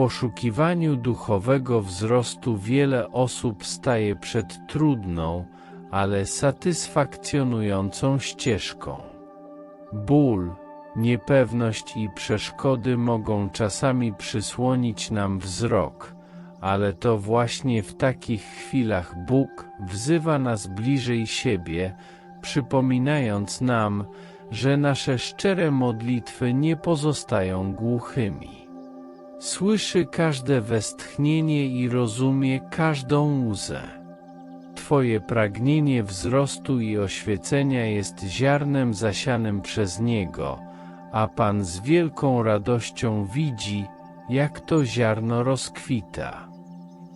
poszukiwaniu duchowego wzrostu wiele osób staje przed trudną, ale satysfakcjonującą ścieżką. Ból, niepewność i przeszkody mogą czasami przysłonić nam wzrok, ale to właśnie w takich chwilach Bóg wzywa nas bliżej siebie, przypominając nam, że nasze szczere modlitwy nie pozostają głuchymi. Słyszy każde westchnienie i rozumie każdą łzę. Twoje pragnienie wzrostu i oświecenia jest ziarnem zasianym przez Niego, a Pan z wielką radością widzi, jak to ziarno rozkwita.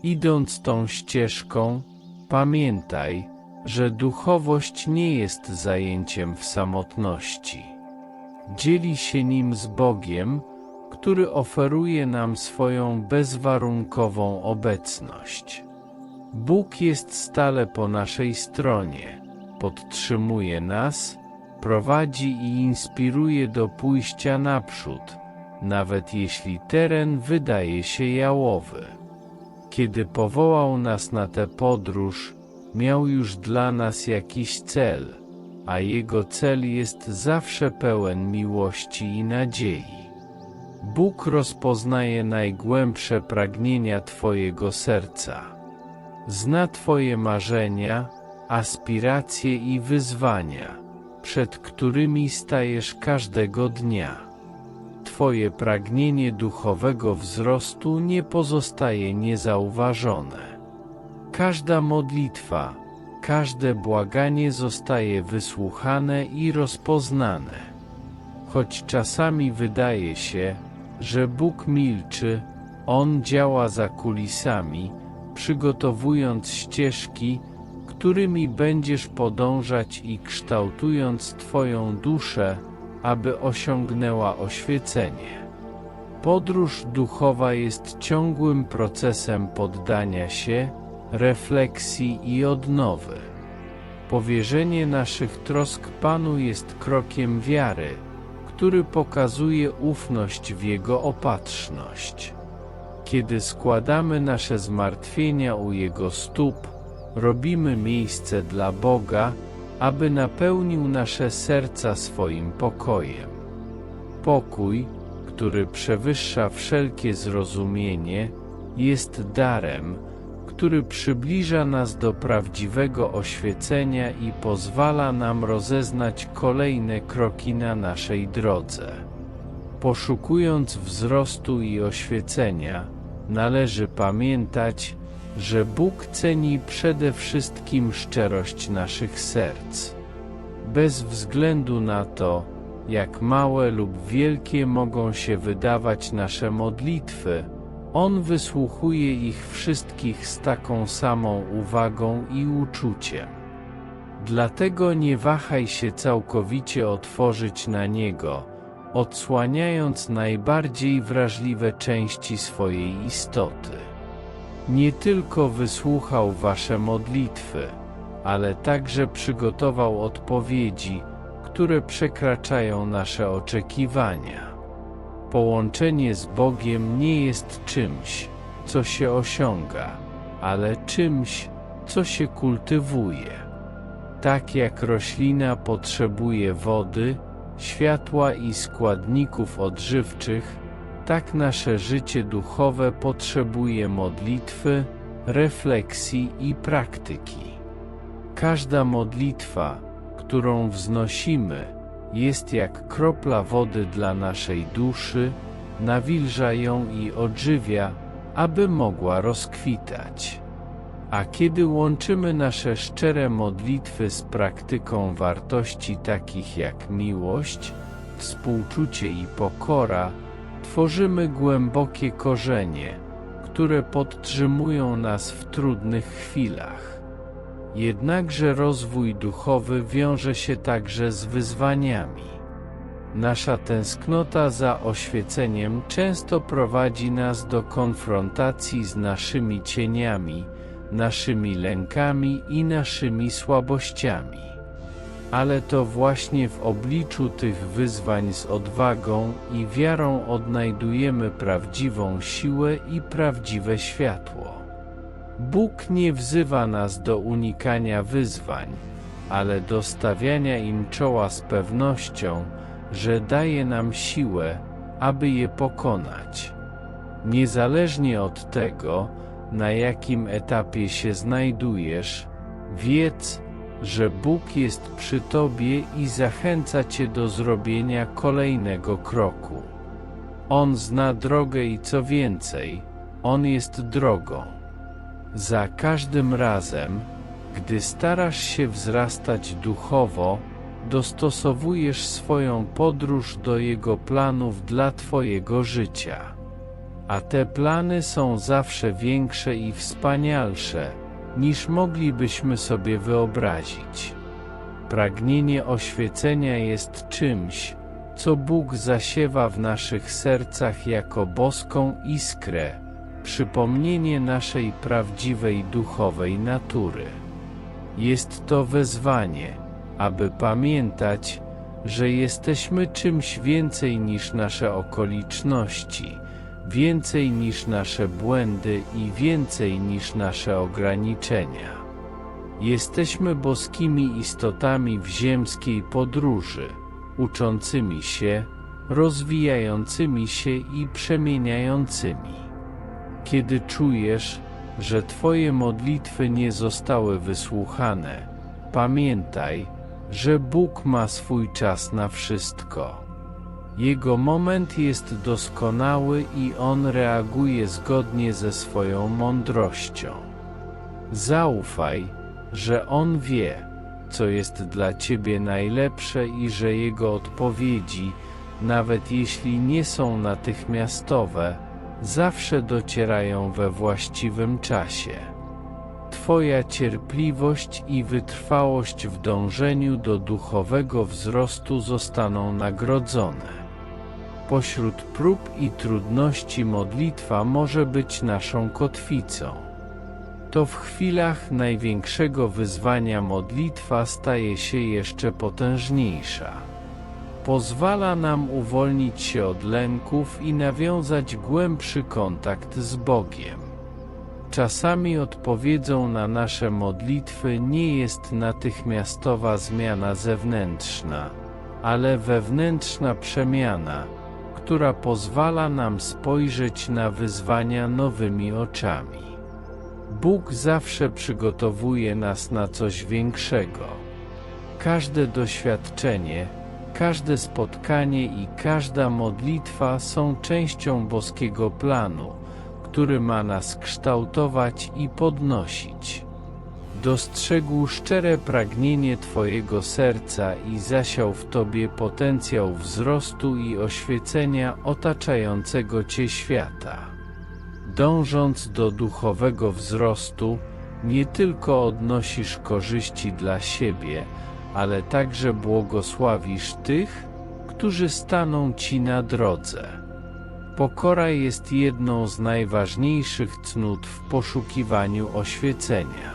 Idąc tą ścieżką, pamiętaj, że duchowość nie jest zajęciem w samotności. Dzieli się nim z Bogiem, który oferuje nam swoją bezwarunkową obecność. Bóg jest stale po naszej stronie, podtrzymuje nas, prowadzi i inspiruje do pójścia naprzód, nawet jeśli teren wydaje się jałowy. Kiedy powołał nas na tę podróż, miał już dla nas jakiś cel, a jego cel jest zawsze pełen miłości i nadziei. Bóg rozpoznaje najgłębsze pragnienia Twojego serca. Zna Twoje marzenia, aspiracje i wyzwania, przed którymi stajesz każdego dnia. Twoje pragnienie duchowego wzrostu nie pozostaje niezauważone. Każda modlitwa, każde błaganie zostaje wysłuchane i rozpoznane. Choć czasami wydaje się, że Bóg milczy, On działa za kulisami, przygotowując ścieżki, którymi będziesz podążać i kształtując Twoją duszę, aby osiągnęła oświecenie. Podróż duchowa jest ciągłym procesem poddania się, refleksji i odnowy. Powierzenie naszych trosk Panu jest krokiem wiary, który pokazuje ufność w Jego opatrzność. Kiedy składamy nasze zmartwienia u Jego stóp, robimy miejsce dla Boga, aby napełnił nasze serca swoim pokojem. Pokój, który przewyższa wszelkie zrozumienie, jest darem, który przybliża nas do prawdziwego oświecenia i pozwala nam rozeznać kolejne kroki na naszej drodze. Poszukując wzrostu i oświecenia, należy pamiętać, że Bóg ceni przede wszystkim szczerość naszych serc. Bez względu na to, jak małe lub wielkie mogą się wydawać nasze modlitwy, On wysłuchuje ich wszystkich z taką samą uwagą i uczuciem. Dlatego nie wahaj się całkowicie otworzyć na Niego, odsłaniając najbardziej wrażliwe części swojej istoty nie tylko wysłuchał wasze modlitwy, ale także przygotował odpowiedzi, które przekraczają nasze oczekiwania. Połączenie z Bogiem nie jest czymś, co się osiąga, ale czymś, co się kultywuje. Tak jak roślina potrzebuje wody, światła i składników odżywczych, tak nasze życie duchowe potrzebuje modlitwy, refleksji i praktyki. Każda modlitwa, którą wznosimy, jest jak kropla wody dla naszej duszy, nawilża ją i odżywia, aby mogła rozkwitać. A kiedy łączymy nasze szczere modlitwy z praktyką wartości takich jak miłość, współczucie i pokora, Tworzymy głębokie korzenie, które podtrzymują nas w trudnych chwilach. Jednakże rozwój duchowy wiąże się także z wyzwaniami. Nasza tęsknota za oświeceniem często prowadzi nas do konfrontacji z naszymi cieniami, naszymi lękami i naszymi słabościami. Ale to właśnie w obliczu tych wyzwań z odwagą i wiarą odnajdujemy prawdziwą siłę i prawdziwe światło. Bóg nie wzywa nas do unikania wyzwań, ale do stawiania im czoła z pewnością, że daje nam siłę, aby je pokonać. Niezależnie od tego, na jakim etapie się znajdujesz, wiedz, że Bóg jest przy Tobie i zachęca Cię do zrobienia kolejnego kroku. On zna drogę i co więcej, On jest drogą. Za każdym razem, gdy starasz się wzrastać duchowo, dostosowujesz swoją podróż do Jego planów dla Twojego życia. A te plany są zawsze większe i wspanialsze, niż moglibyśmy sobie wyobrazić. Pragnienie oświecenia jest czymś, co Bóg zasiewa w naszych sercach jako boską iskrę, przypomnienie naszej prawdziwej duchowej natury. Jest to wezwanie, aby pamiętać, że jesteśmy czymś więcej niż nasze okoliczności, więcej niż nasze błędy i więcej niż nasze ograniczenia. Jesteśmy boskimi istotami w ziemskiej podróży, uczącymi się, rozwijającymi się i przemieniającymi. Kiedy czujesz, że Twoje modlitwy nie zostały wysłuchane, pamiętaj, że Bóg ma swój czas na wszystko. Jego moment jest doskonały i on reaguje zgodnie ze swoją mądrością. Zaufaj, że on wie, co jest dla ciebie najlepsze i że jego odpowiedzi, nawet jeśli nie są natychmiastowe, zawsze docierają we właściwym czasie. Twoja cierpliwość i wytrwałość w dążeniu do duchowego wzrostu zostaną nagrodzone. Pośród prób i trudności modlitwa może być naszą kotwicą. To w chwilach największego wyzwania modlitwa staje się jeszcze potężniejsza. Pozwala nam uwolnić się od lęków i nawiązać głębszy kontakt z Bogiem. Czasami odpowiedzią na nasze modlitwy nie jest natychmiastowa zmiana zewnętrzna, ale wewnętrzna przemiana, która pozwala nam spojrzeć na wyzwania nowymi oczami. Bóg zawsze przygotowuje nas na coś większego. Każde doświadczenie, każde spotkanie i każda modlitwa są częścią boskiego planu, który ma nas kształtować i podnosić. Dostrzegł szczere pragnienie Twojego serca i zasiał w Tobie potencjał wzrostu i oświecenia otaczającego Cię świata. Dążąc do duchowego wzrostu, nie tylko odnosisz korzyści dla siebie, ale także błogosławisz tych, którzy staną Ci na drodze. Pokora jest jedną z najważniejszych cnót w poszukiwaniu oświecenia.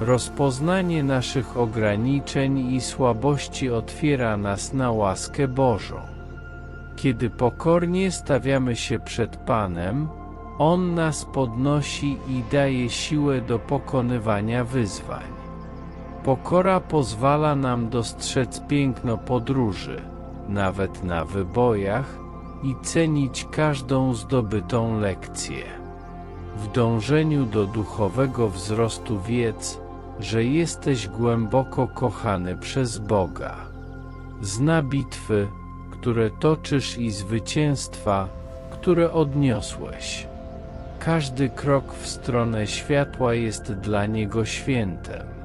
Rozpoznanie naszych ograniczeń i słabości otwiera nas na łaskę Bożą. Kiedy pokornie stawiamy się przed Panem, On nas podnosi i daje siłę do pokonywania wyzwań. Pokora pozwala nam dostrzec piękno podróży, nawet na wybojach, i cenić każdą zdobytą lekcję. W dążeniu do duchowego wzrostu wiedz, że jesteś głęboko kochany przez Boga. Zna bitwy, które toczysz i zwycięstwa, które odniosłeś. Każdy krok w stronę światła jest dla Niego świętem.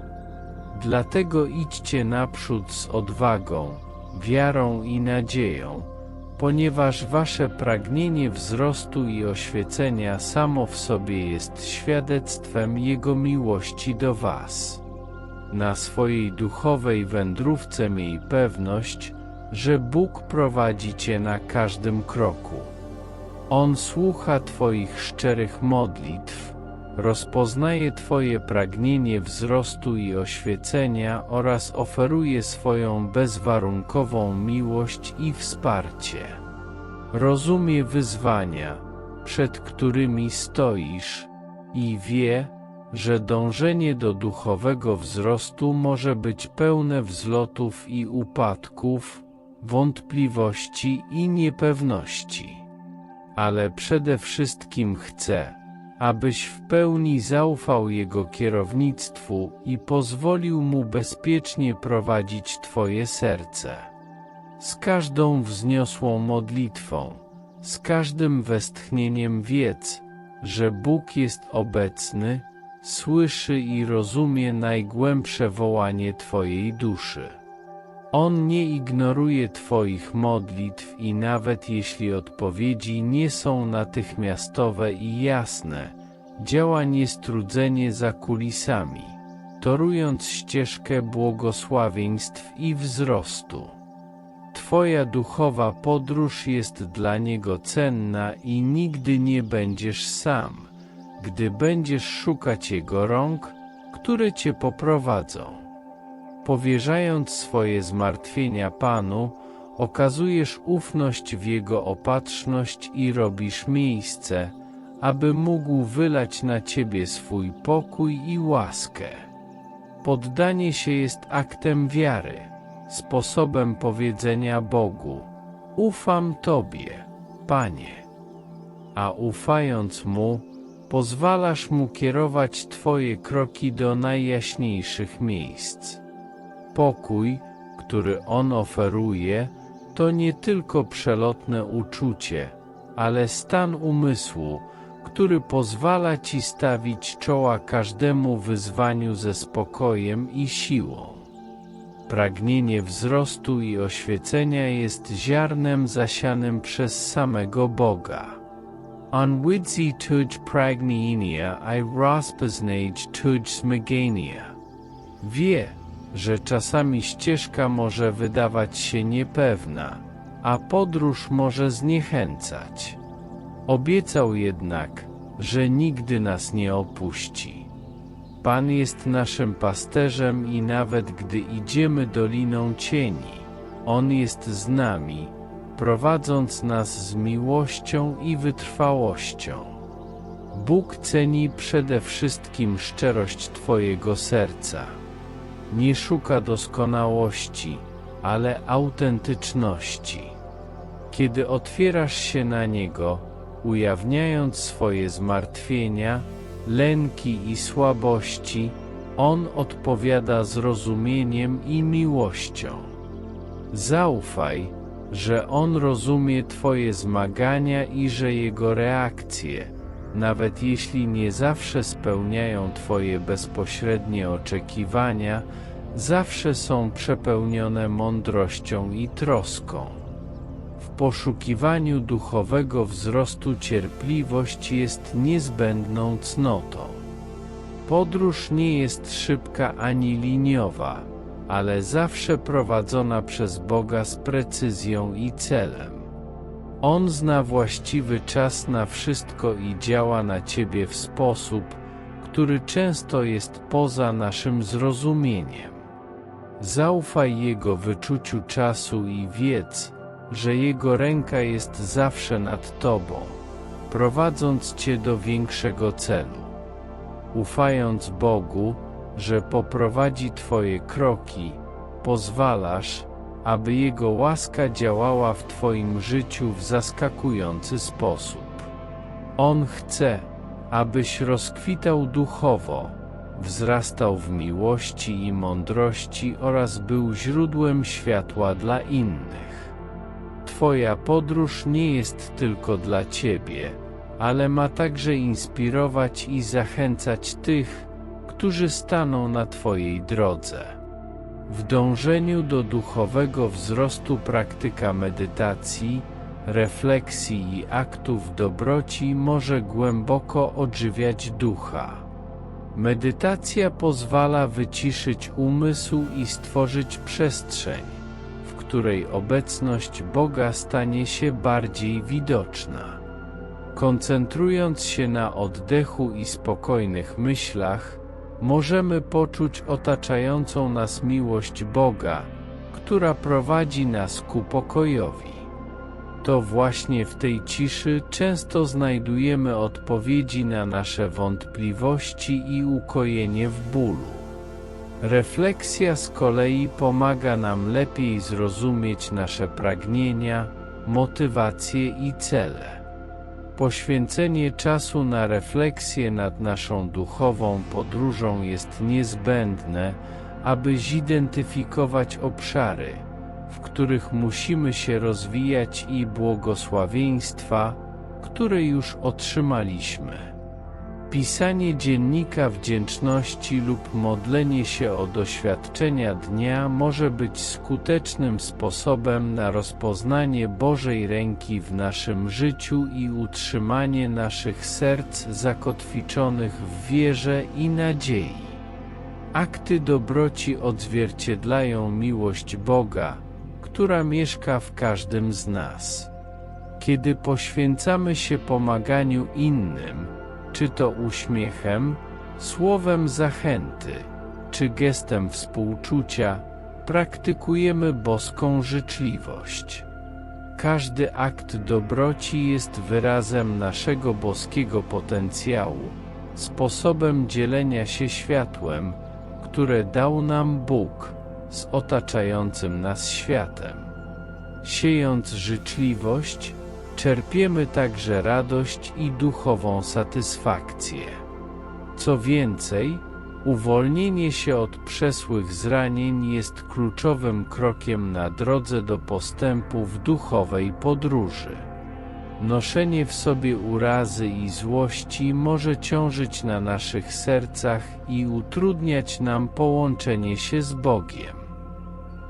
Dlatego idźcie naprzód z odwagą, wiarą i nadzieją, ponieważ wasze pragnienie wzrostu i oświecenia samo w sobie jest świadectwem Jego miłości do was. Na swojej duchowej wędrówce miej pewność, że Bóg prowadzi cię na każdym kroku. On słucha Twoich szczerych modlitw, rozpoznaje Twoje pragnienie wzrostu i oświecenia oraz oferuje swoją bezwarunkową miłość i wsparcie. Rozumie wyzwania, przed którymi stoisz, i wie, że dążenie do duchowego wzrostu może być pełne wzlotów i upadków, wątpliwości i niepewności. Ale przede wszystkim chce, abyś w pełni zaufał Jego kierownictwu i pozwolił Mu bezpiecznie prowadzić Twoje serce. Z każdą wzniosłą modlitwą, z każdym westchnieniem wiedz, że Bóg jest obecny, słyszy i rozumie najgłębsze wołanie Twojej duszy. On nie ignoruje Twoich modlitw i nawet jeśli odpowiedzi nie są natychmiastowe i jasne, działa niestrudzenie za kulisami, torując ścieżkę błogosławieństw i wzrostu. Twoja duchowa podróż jest dla Niego cenna i nigdy nie będziesz sam, gdy będziesz szukać Jego rąk, które Cię poprowadzą. Powierzając swoje zmartwienia Panu, okazujesz ufność w Jego opatrzność i robisz miejsce, aby mógł wylać na Ciebie swój pokój i łaskę. Poddanie się jest aktem wiary, sposobem powiedzenia Bogu: Ufam Tobie, Panie. A ufając Mu, pozwalasz Mu kierować Twoje kroki do najjaśniejszych miejsc. Pokój, który On oferuje, to nie tylko przelotne uczucie, ale stan umysłu, który pozwala Ci stawić czoła każdemu wyzwaniu ze spokojem i siłą. Pragnienie wzrostu i oświecenia jest ziarnem zasianym przez samego Boga. On widzi tuj pragnienia i rozpoznać tuj smagania. Wie, że czasami ścieżka może wydawać się niepewna, a podróż może zniechęcać. Obiecał jednak, że nigdy nas nie opuści. Pan jest naszym pasterzem i nawet gdy idziemy doliną cieni, On jest z nami, prowadząc nas z miłością i wytrwałością. Bóg ceni przede wszystkim szczerość Twojego serca. Nie szuka doskonałości, ale autentyczności. Kiedy otwierasz się na Niego, ujawniając swoje zmartwienia, lęki i słabości, On odpowiada zrozumieniem i miłością. Zaufaj, że On rozumie Twoje zmagania i że Jego reakcje, nawet jeśli nie zawsze spełniają Twoje bezpośrednie oczekiwania, zawsze są przepełnione mądrością i troską. W poszukiwaniu duchowego wzrostu cierpliwość jest niezbędną cnotą. Podróż nie jest szybka ani liniowa, ale zawsze prowadzona przez Boga z precyzją i celem. On zna właściwy czas na wszystko i działa na Ciebie w sposób, który często jest poza naszym zrozumieniem. Zaufaj Jego wyczuciu czasu i wiedz, że Jego ręka jest zawsze nad Tobą, prowadząc Cię do większego celu. Ufając Bogu, że poprowadzi Twoje kroki, pozwalasz, aby Jego łaska działała w Twoim życiu w zaskakujący sposób. On chce, abyś rozkwitał duchowo, wzrastał w miłości i mądrości oraz był źródłem światła dla innych. Twoja podróż nie jest tylko dla Ciebie, ale ma także inspirować i zachęcać tych, którzy staną na Twojej drodze. W dążeniu do duchowego wzrostu praktyka medytacji, refleksji i aktów dobroci może głęboko odżywiać ducha. Medytacja pozwala wyciszyć umysł i stworzyć przestrzeń, w której obecność Boga stanie się bardziej widoczna. Koncentrując się na oddechu i spokojnych myślach, możemy poczuć otaczającą nas miłość Boga, która prowadzi nas ku pokojowi. To właśnie w tej ciszy często znajdujemy odpowiedzi na nasze wątpliwości i ukojenie w bólu. Refleksja z kolei pomaga nam lepiej zrozumieć nasze pragnienia, motywacje i cele. Poświęcenie czasu na refleksję nad naszą duchową podróżą jest niezbędne, aby zidentyfikować obszary, w których musimy się rozwijać i błogosławieństwa, które już otrzymaliśmy. Pisanie dziennika wdzięczności lub modlenie się o doświadczenia dnia może być skutecznym sposobem na rozpoznanie Bożej ręki w naszym życiu i utrzymanie naszych serc zakotwiczonych w wierze i nadziei. Akty dobroci odzwierciedlają miłość Boga, która mieszka w każdym z nas. Kiedy poświęcamy się pomaganiu innym, czy to uśmiechem, słowem zachęty, czy gestem współczucia, praktykujemy boską życzliwość. Każdy akt dobroci jest wyrazem naszego boskiego potencjału, sposobem dzielenia się światłem, które dał nam Bóg z otaczającym nas światem. Siejąc życzliwość, czerpiemy także radość i duchową satysfakcję. Co więcej, uwolnienie się od przesłych zranień jest kluczowym krokiem na drodze do postępu w duchowej podróży. Noszenie w sobie urazy i złości może ciążyć na naszych sercach i utrudniać nam połączenie się z Bogiem.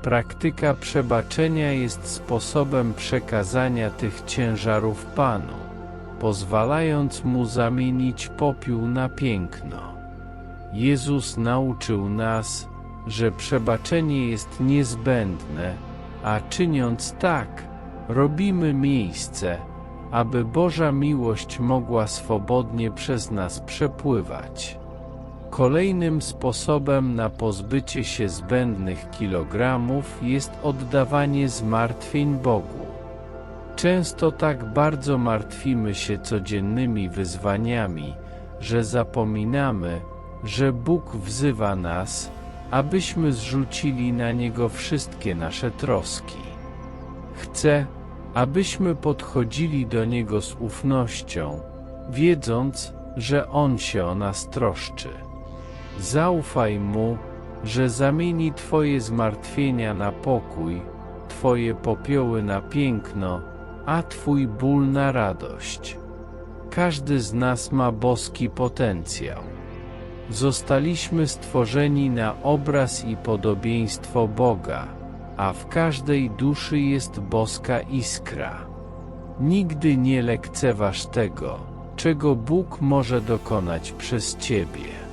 Praktyka przebaczenia jest sposobem przekazania tych ciężarów Panu, pozwalając Mu zamienić popiół na piękno. Jezus nauczył nas, że przebaczenie jest niezbędne, a czyniąc tak, robimy miejsce, aby Boża miłość mogła swobodnie przez nas przepływać. Kolejnym sposobem na pozbycie się zbędnych kilogramów jest oddawanie zmartwień Bogu. Często tak bardzo martwimy się codziennymi wyzwaniami, że zapominamy, że Bóg wzywa nas, abyśmy zrzucili na Niego wszystkie nasze troski. Chce, abyśmy podchodzili do Niego z ufnością, wiedząc, że On się o nas troszczy. Zaufaj Mu, że zamieni Twoje zmartwienia na pokój, Twoje popioły na piękno, a Twój ból na radość. Każdy z nas ma boski potencjał. Zostaliśmy stworzeni na obraz i podobieństwo Boga, a w każdej duszy jest boska iskra. Nigdy nie lekceważ tego, czego Bóg może dokonać przez Ciebie.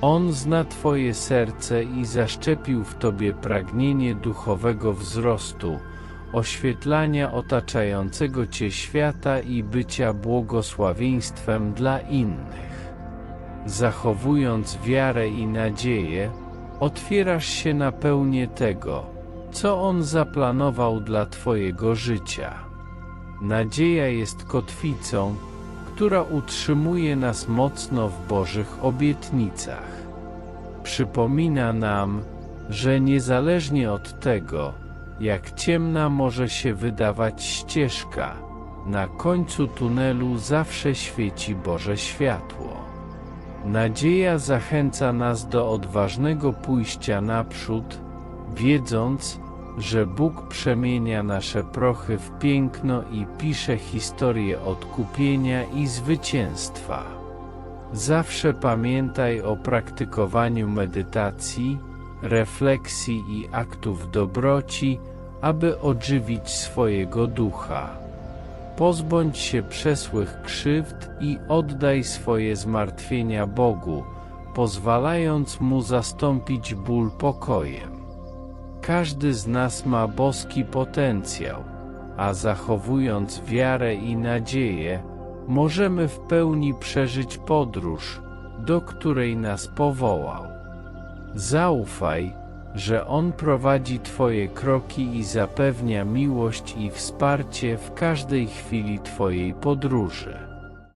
On zna Twoje serce i zaszczepił w Tobie pragnienie duchowego wzrostu, oświetlania otaczającego Cię świata i bycia błogosławieństwem dla innych. Zachowując wiarę i nadzieję, otwierasz się na pełnię tego, co On zaplanował dla Twojego życia. Nadzieja jest kotwicą, która utrzymuje nas mocno w Bożych obietnicach. Przypomina nam, że niezależnie od tego, jak ciemna może się wydawać ścieżka, na końcu tunelu zawsze świeci Boże światło. Nadzieja zachęca nas do odważnego pójścia naprzód, wiedząc, że Bóg przemienia nasze prochy w piękno i pisze historię odkupienia i zwycięstwa. Zawsze pamiętaj o praktykowaniu medytacji, refleksji i aktów dobroci, aby odżywić swojego ducha. Pozbądź się przesłych krzywd i oddaj swoje zmartwienia Bogu, pozwalając Mu zastąpić ból pokojem. Każdy z nas ma boski potencjał, a zachowując wiarę i nadzieję, możemy w pełni przeżyć podróż, do której nas powołał. Zaufaj, że On prowadzi Twoje kroki i zapewnia miłość i wsparcie w każdej chwili Twojej podróży.